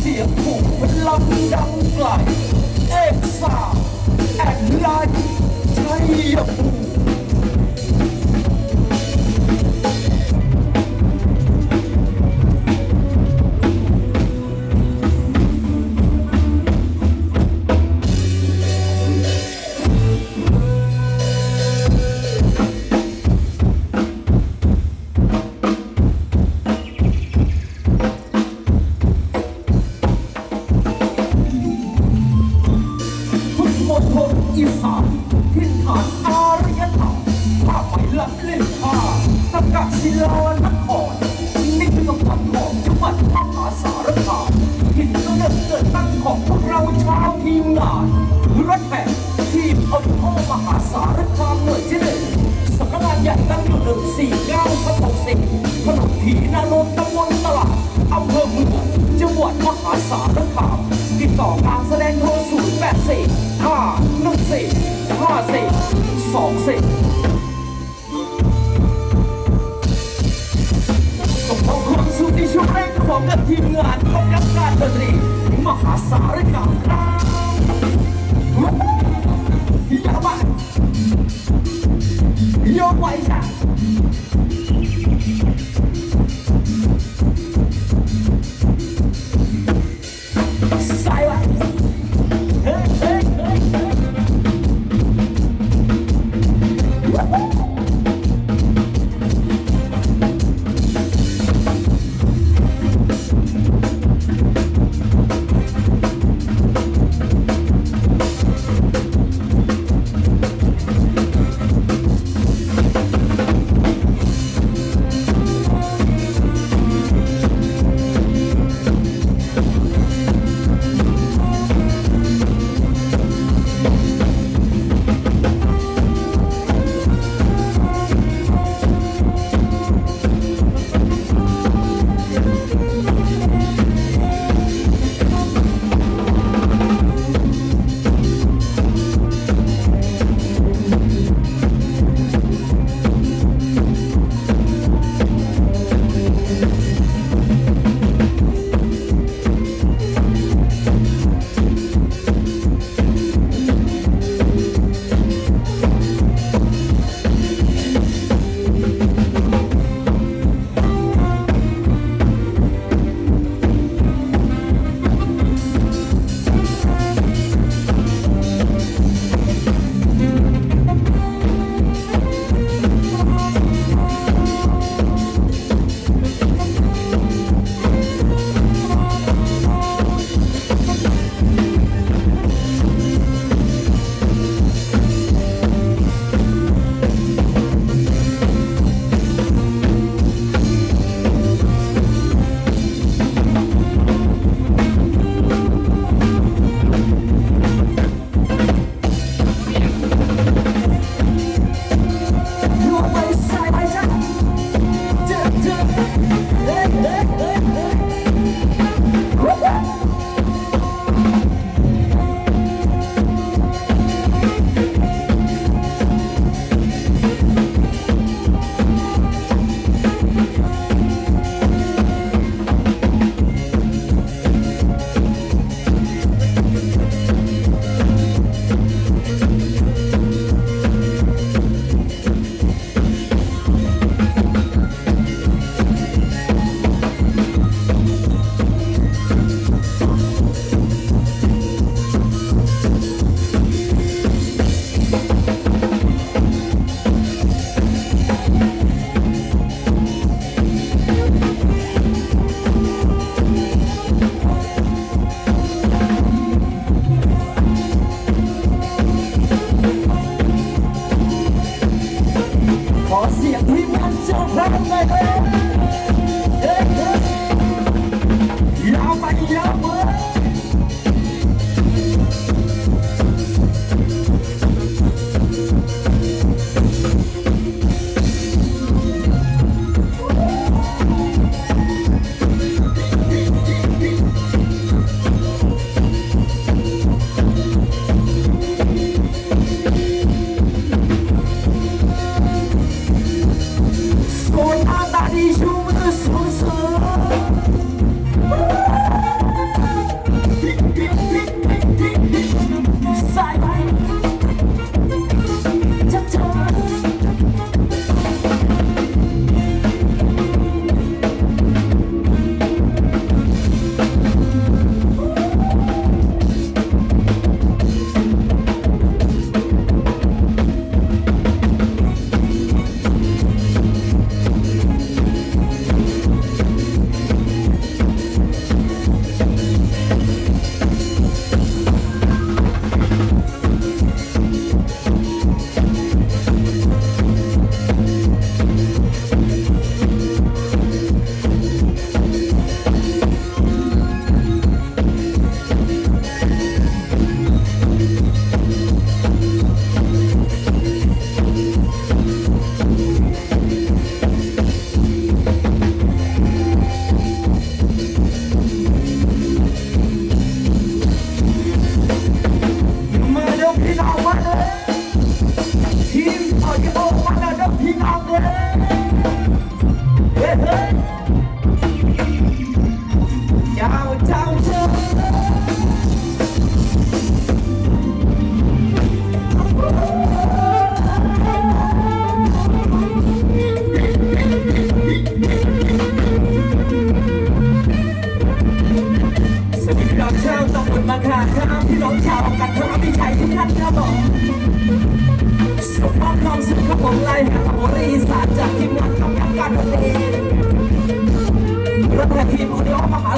เสียงผูกพลังดังไกลเอกสาแอนไลน์ไทยภู ถีนานนท์ตำบลตลาดอำเภอเมืองจังหวัดมหาสารคามติดต่อการแสดงโทรศูนย์แปดสี่ห้าหนึ่งสี่ห้าสี่สองสี่ส่งของคนามสุขในช่วงแรกของกับทีมงานของกับการดนตรีมหาสารคามครับ Yeah, You're wiser.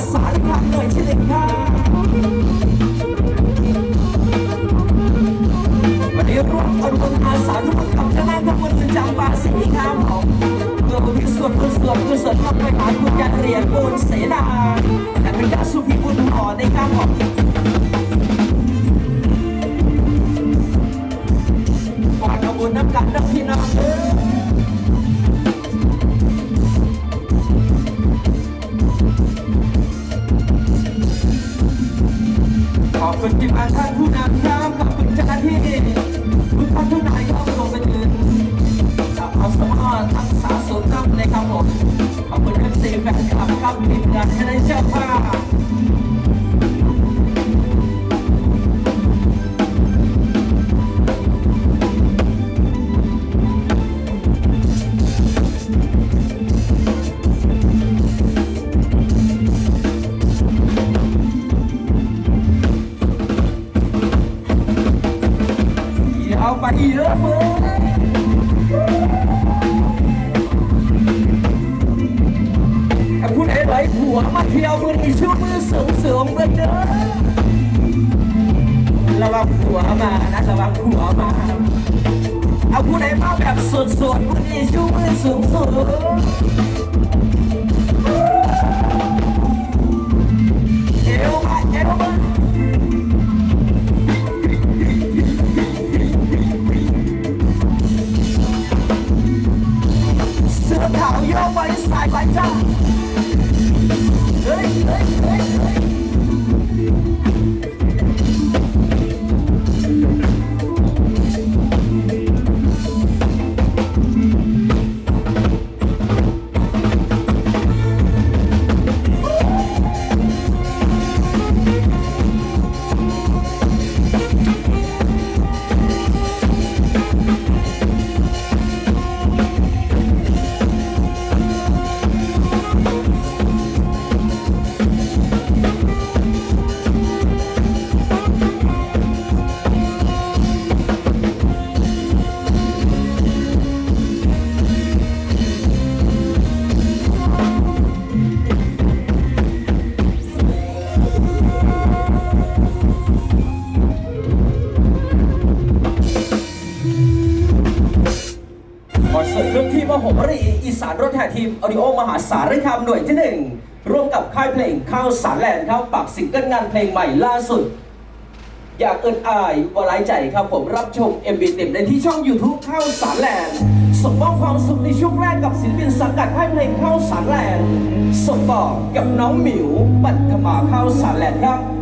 อุดรมหาสารคามหน่วยที่หนึ่งครับวันนี้ร่วมอนุโมทนาสาธุกับคณะกรรมการจำปาสีครับผมเพื่ออุทิศส่วนกุศลกุศลครับไปหาคุณการเรียนบุญเสนาและเป็นดาสุภีบุญหอในครับผมก่อนขบนน้ำกันนักพี่น้อง ขอบคุณทีมงาท่านผู้นำครับขอบคุณจ้าหน้าที่ทุกท่านทุกนายครับรวมไปถึงเอาสมอทักษาสูงครับในครับผมขอบคุณเอฟซีแฟนคลับครับทีมงานคณะเจ้าภา ยวมือนี้ชื่อมือเสริมเสริมกันเด้อระวังหัวมานะระวังหัวมา เอาผู้ใดมาแบบสดๆมือนี้ชื่อมือสูงสูง สานรถแห่ทีมออดิโอมหาสารคามหน่วยที่หนึ่งร่วมกับค่ายเพลงข้าวสารแลนด์ครับปรับซิงเกิลงานเพลงใหม่ล่าสุด อยากเอินอายบลายใจครับผมรับชม MV เต็มได้ที่ช่อง YouTube ข้าวสารแลนด์ส่งมอบความสุขในช่วงแรกกับศิลปินสังกัดค่ายเพลงข้าวสารแลนด์ส่งต่อกับน้องหมิวปัทมาข้าวสารแลนด์ครับ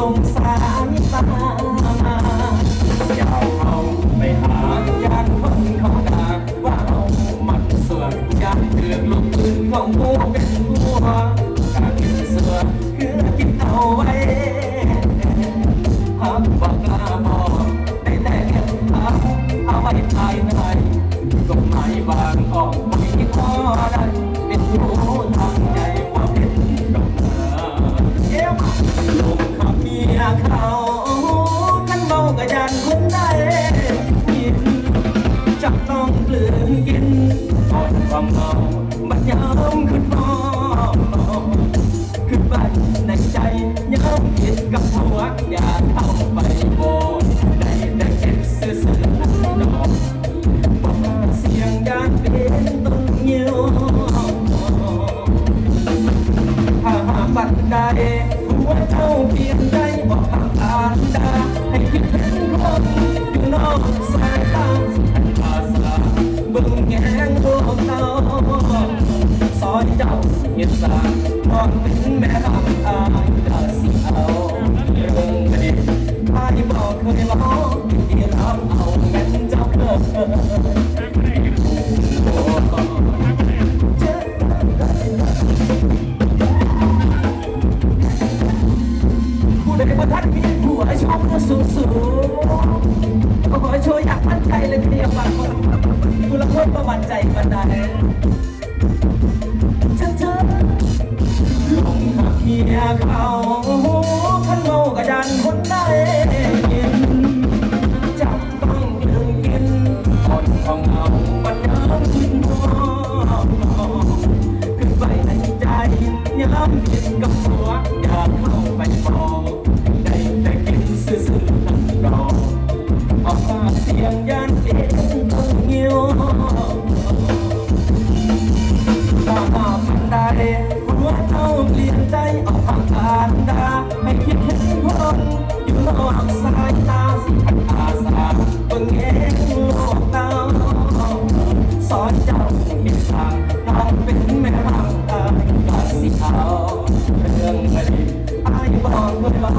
สงสาร ประวันใจปันใดชักชักลงหักเมียเขาขันเมากระดานคนใดกินจัต้องดึงกินคนของเอาปัญญาขึ้อขึ้นไปในใจย้ำกินกับหัวยาเข้าไปมอง สายตาสิอาสาเบิ่งแง่โลกตาสอนเจ้าเห็นทางน้องเป็นแม่ร่างกายกาสิเอาเรื่องคดีอายบอกเลยว่า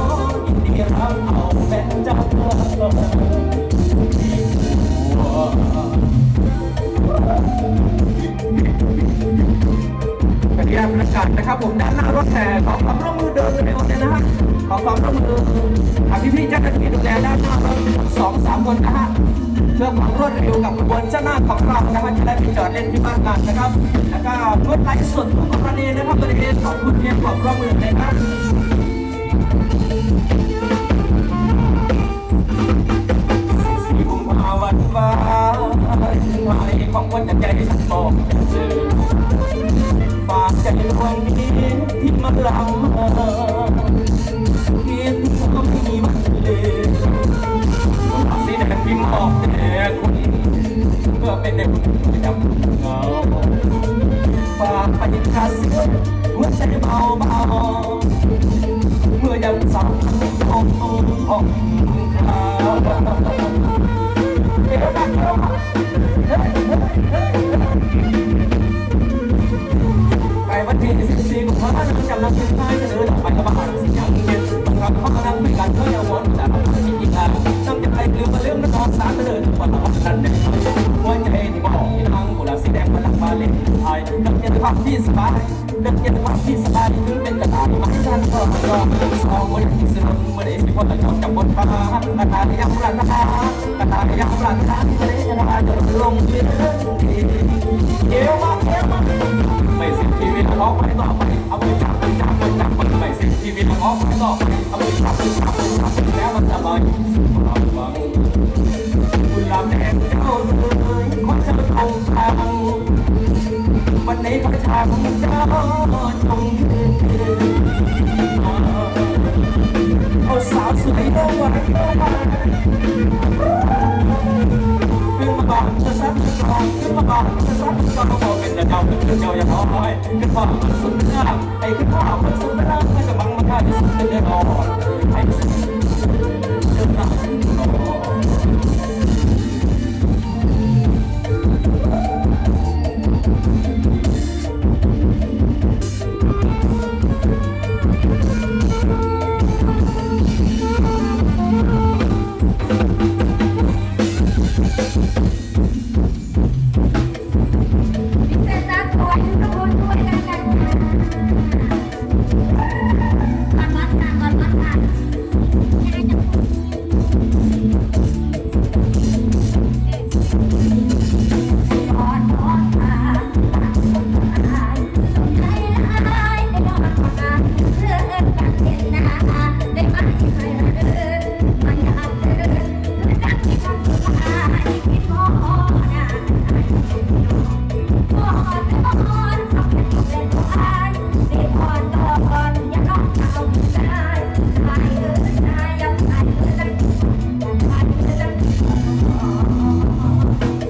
ยินดีรับเอาเป็นเจ้าตัวที่หัวกติกาประกาศนะครับผมด้านหน้ารถแห่ขอความร่วมมือเดินเร็วเลยนะฮะ ขอความร่วมมือหากพี่ๆเจ้าหน้าที่ดูแลด้านหน้ารถสองสามคนนะฮะเพื่อความรวดเร็วกับขบวนเจ้าหน้าของเรานะฮะจะได้ไปจอดเล่นที่บ้านกันนะครับ แล้วก็งดไลฟ์สดทุกกรณีนะครับบริเวณขอบคุณเพียงความร่วมมือเลยนะสี่กุมภาวันวานไว้ของวันใจฉันบอกฝากใจดวงนี้ที่มันลำเอ มออกแต่คุณเพื่อเป็นเด็กระจำเงาฝากไปยินคาเสียหัวใจเบาเบาเมื่อยังสาวของของคราวเดี๋ยวนะเดี๋ยวนะเฮ้ยเฮ้ยเฮ้ยไปวันที่14กุมภาพันธ์กำลังเป็นไฟจะเดินออกไปกระบะสิ่งอย่างเดียวบังคับเขานั่งไม่กันเพื่อเอาวนแต่ นครสามเดินวันละวันนั้นเนี่ยหัวใจที่บอกที่ทางกุหลาบสีแดงมาหลังมาเล่นไทยดังเย็นความที่สบายดังเย็นความที่สบายถึงเป็นกระต่ายมันทันก็รอสองวันที่สนุกเมื่อได้สิพอตะจอกจับบนฟ้ากระต่ายยังรันนะกระต่ายยังรันนะทะเลจะมาจะลงที่เรื่องที่เกี่ยวมาเกี่ยวมา ชีวิตออกไปต่อไปเอาไปจับไปจับไปจับมันไม่สิ้นชีวิตออกไปต่อไปเอาไปจับไปจับไปจับแล้วมันจะไม่ความหวังคุณลำแดงเจ้าเลยคนเธอทงทางวันนี้พระชาของเจ้าจงคืนเอาสาวสวยเอาไว้ขึ้น บ้านจะซักจะกองขึ้นมาบ้านจะซักจะกองเป็นเจ้าเป็นเจ้าอย่าท้อถอยขึ้นพ่อมันสุดหน้าไอ้ขึ้นพ่อมันสุดหน้าไม่จะบังมาฆ่าที่สุดเดือดร้อนไอ้สุดเดือดร้อน ได้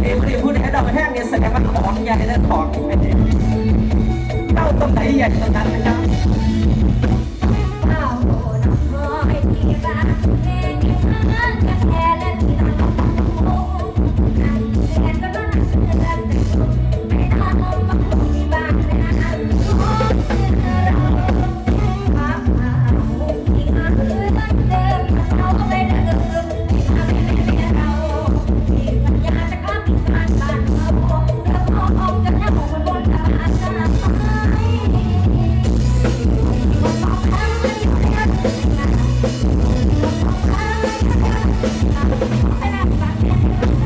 งเกตตัวเองไม่ได้พูดให้เราแห้งเนี่ยแสดงว่าของใหญ่และของเต้าตรงไหนใหญ่ตรงนั้นนะครับ สุ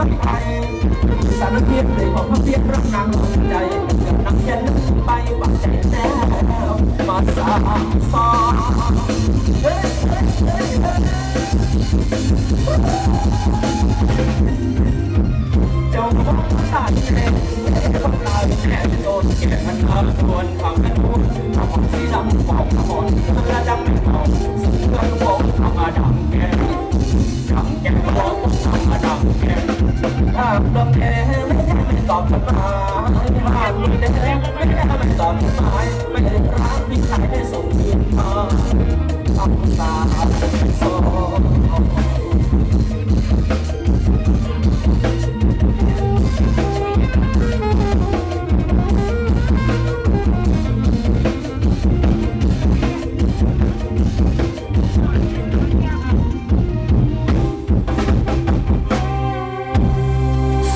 จะรักใครสารเพียรเลยของพระเพียรรักนางใจกับนักเย็นไปบังใจแน่มาสามสองเฮ้ยเฮ้ยเฮ้ยเฮ้ยเจ้าของตาแดงต้องตาแดงโดนแก่มันอาทวนทำกันทุนทำสีดำบอกขอนกระดำไม่พอสุดกระโปงทำมดำแก่ ดำแก่บอกทำมาดำแก่ถ้าดำแก่ไม่ได้ไม่ตอบมาถ้าไม่ได้ไม่ได้ไม่ตอบมาไม่ได้รักม่ใครได้ส่งคืนมาทำตาโซ่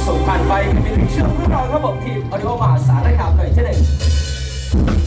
ส่งผ่านไปเป็นเรื่องราวระบบทีมออดิโอมาสารคามหน่อยเช่นเดิม